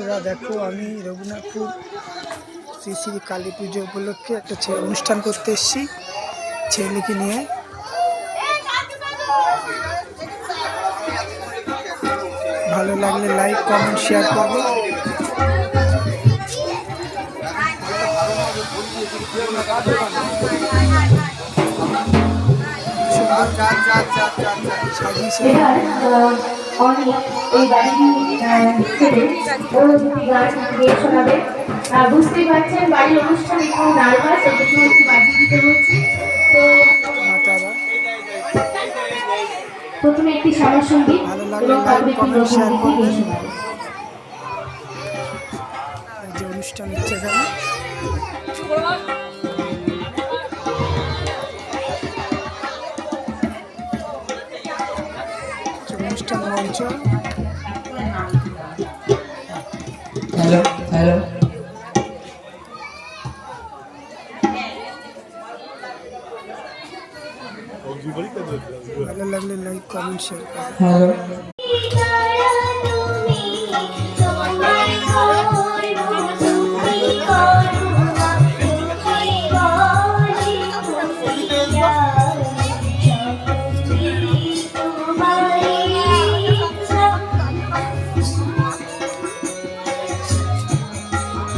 বন্ধুরা দেখো আমি রঘুনাথপুর শ্রী শ্রী কালী পুজো উপলক্ষে একটা ছে- অনুষ্ঠান করতে এসেছি ছেলেকে নিয়ে। ভালো লাগলে লাইক কমেন্ট শেয়ার করবে সাজিয়েছে অনেক এই গান শোনাবে বুঝতেই পারছেন বাড়ির অনুষ্ঠান একটু নার্ভাস একটু বাজিয়ে দিতে হচ্ছে তো প্রথমে একটি শ্যামাসঙ্গীত ভালো লাগলে এবং তারপরে একটি গিয়ে করবেন। শোনাবে অনুষ্ঠান হচ্ছে অনুষ্ঠান মঞ্চ। Hello hello. ভালো লাগলে like comment share hello.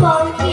for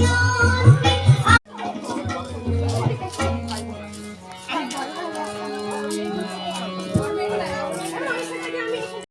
love.